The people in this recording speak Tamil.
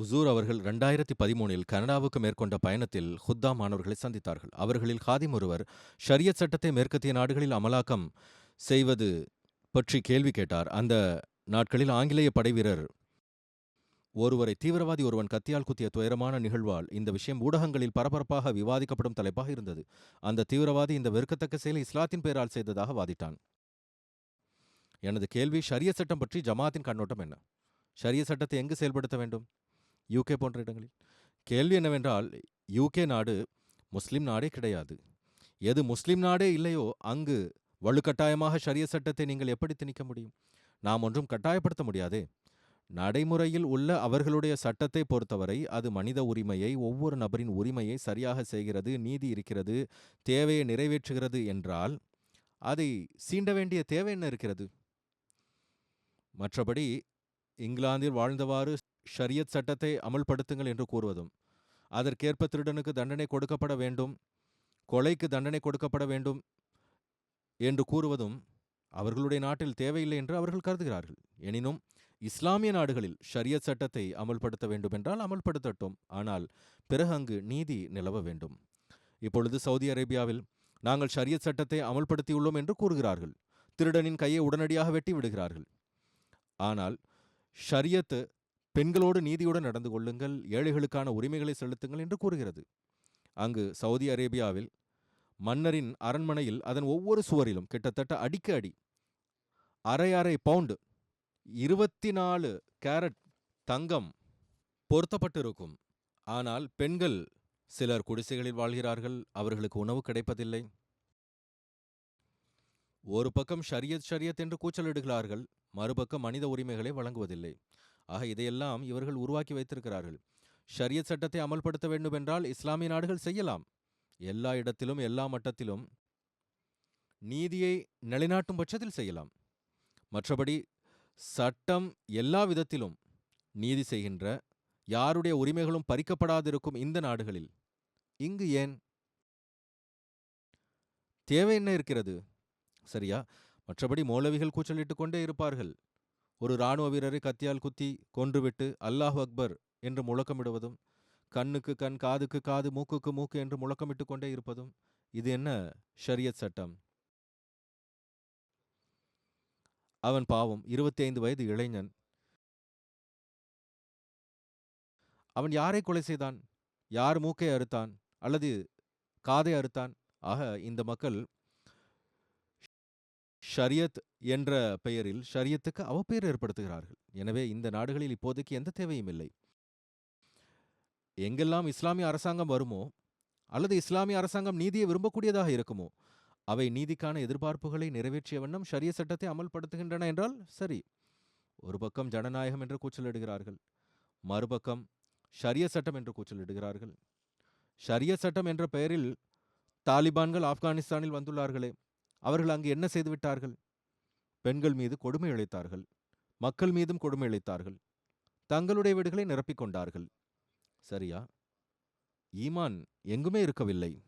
உசூர் அவர்கள் ரெண்டாயிரத்தி பதிமூனில் கனடாவுக்கு மேற்கொண்ட பயணத்தில் ஹுத்தா மாணவர்களை சந்தித்தார்கள். அவர்களில் ஹாதிம் ஒருவர் ஷரியத் சட்டத்தை மேற்கத்திய நாடுகளில் அமலாக்கம் செய்வது பற்றி கேள்வி கேட்டார். அந்த நாட்களில் ஆங்கிலேய படைவீரர் ஒருவரை தீவிரவாதி ஒருவன் கத்தியால் குத்திய துயரமான நிகழ்வால் இந்த விஷயம் ஊடகங்களில் பரபரப்பாக விவாதிக்கப்படும் தலைப்பாக இருந்தது. அந்த தீவிரவாதி இந்த வெறுக்கத்தக்க செயலை இஸ்லாத்தின் பெயரால் செய்ததாக வாதிட்டான். எனது கேள்வி ஷரிய சட்டம் பற்றி ஜமாத்தின் கண்ணோட்டம் என்ன? ஷரிய சட்டத்தை எங்கு செயல்படுத்த வேண்டும்? யூகே போன்ற இடங்களில். கேள்வி என்னவென்றால் யூகே நாடு முஸ்லிம் நாடே கிடையாது. எது முஸ்லிம் நாடே இல்லையோ அங்கு வலுக்கட்டாயமாக ஷரிய சட்டத்தை நீங்கள் எப்படி திணிக்க முடியும்? நாம் ஒன்றும் கட்டாயப்படுத்த முடியாதே. நடைமுறையில் உள்ள அவர்களுடைய சட்டத்தை பொறுத்தவரை அது மனித உரிமையை ஒவ்வொரு நபரின் உரிமையை சரியாக செய்கிறது நீதி இருக்கிறது தேவையை நிறைவேற்றுகிறது என்றால் அதை சீண்ட வேண்டிய தேவை என்ன இருக்கிறது? மற்றபடி இங்கிலாந்தில் வாழ்ந்தவாறு ஷரியத் சட்டத்தை அமல்படுத்துங்கள் என்று கூறுவதும் அதற்கேற்ப திருடனுக்கு தண்டனை கொடுக்கப்பட வேண்டும் கொலைக்கு தண்டனை கொடுக்கப்பட வேண்டும் என்று கூறுவதும் அவர்களுடைய நாட்டில் தேவையில்லை என்று அவர்கள் கருதுகிறார்கள். எனினும் இஸ்லாமிய நாடுகளில் ஷரியத் சட்டத்தை அமல்படுத்த வேண்டுமென்றால் அமல்படுத்தட்டும். ஆனால் பிறகு அங்கு நீதி நிலவ வேண்டும். இப்பொழுது சவுதி அரேபியாவில் நாங்கள் ஷரியத் சட்டத்தை அமல்படுத்தியுள்ளோம் என்று கூறுகிறார்கள். திருடனின் கையை உடனடியாக வெட்டி விடுகிறார்கள். ஆனால் ஷரியத் பெண்களோடு நீதியுடன் நடந்து கொள்ளுங்கள் ஏழைகளுக்கான உரிமைகளை செலுத்துங்கள் என்று கூறுகிறது. அங்கு சவுதி அரேபியாவில் மன்னரின் அரண்மனையில் அதன் ஒவ்வொரு சுவரிலும் கிட்டத்தட்ட அடிக்க அடி அரை அரை பவுண்டு இருபத்தி நாலு கேரட் தங்கம் பொருத்தப்பட்டிருக்கும். ஆனால் பெண்கள் சிலர் குடிசைகளில் வாழ்கிறார்கள் அவர்களுக்கு உணவு கிடைப்பதில்லை. ஒரு பக்கம் ஷரியத் ஷரியத் என்று கூச்சலிடுகிறார்கள் மறுபக்கம் மனித உரிமைகளை வழங்குவதில்லை. ஆக இதையெல்லாம் இவர்கள் உருவாக்கி வைத்திருக்கிறார்கள். ஷரியத் சட்டத்தை அமல்படுத்த வேண்டுமென்றால் இஸ்லாமிய நாடுகள் செய்யலாம். எல்லா இடத்திலும் எல்லா மட்டத்திலும் நீதியை நிலைநாட்டும் பட்சத்தில் செய்யலாம். மற்றபடி சட்டம் எல்லா விதத்திலும் நீதி செய்கின்ற யாருடைய உரிமைகளும் பறிக்கப்படாதிருக்கும் இந்த நாடுகளில் இங்கு ஏன் தேவை என்ன இருக்கிறது? சரியா? மற்றபடி மௌலவிகள் கூச்சலிட்டுக் கொண்டே இருப்பார்கள். ஒரு இராணுவ வீரரை கத்தியால் குத்தி கொன்றுவிட்டு அல்லாஹ் அக்பர் என்று முழக்கமிடுவதும் கண்ணுக்கு கண் காதுக்கு காது மூக்குக்கு மூக்கு என்று முழக்கமிட்டு கொண்டே இருப்பதும் இது என்ன ஷரியத் சட்டம்? அவன் பாவம் இருபத்தி ஐந்து வயது இளைஞன். அவன் யாரை கொலை செய்தான்? யார் மூக்கை அறுத்தான்? அல்லது காதை அறுத்தான்? ஆக இந்த மக்கள் ஷரியத் என்ற பெயரில் ஷரியத்துக்கு அவப்பெயர் ஏற்படுத்துகிறார்கள். எனவே இந்த நாடுகளில் இப்போதைக்கு எந்த தேவையும் இல்லை. எங்கெல்லாம் இஸ்லாமிய அரசாங்கம் வருமோ அல்லது இஸ்லாமிய அரசாங்கம் நீதியை விரும்பக்கூடியதாக இருக்குமோ அவை நீதிக்கான எதிர்பார்ப்புகளை நிறைவேற்றிய வண்ணம் ஷரிய சட்டத்தை அமல்படுத்துகின்றன என்றால் சரி. ஒரு பக்கம் ஜனநாயகம் என்று கூச்சலிடுகிறார்கள் மறுபக்கம் ஷரிய சட்டம் என்று கூச்சலிடுகிறார்கள். ஷரிய சட்டம் என்ற பெயரில் தாலிபான்கள் ஆப்கானிஸ்தானில் வந்துள்ளார்களே அவர்கள் அங்கு என்ன செய்துவிட்டார்கள்? பெண்கள் மீது கொடுமை இழைத்தார்கள். மக்கள் மீதும் கொடுமை இழைத்தார்கள். தங்களுடைய வீடுகளை நிரப்பிக் கொண்டார்கள். சரியா? ஈமான் எங்குமே இருக்கவில்லை.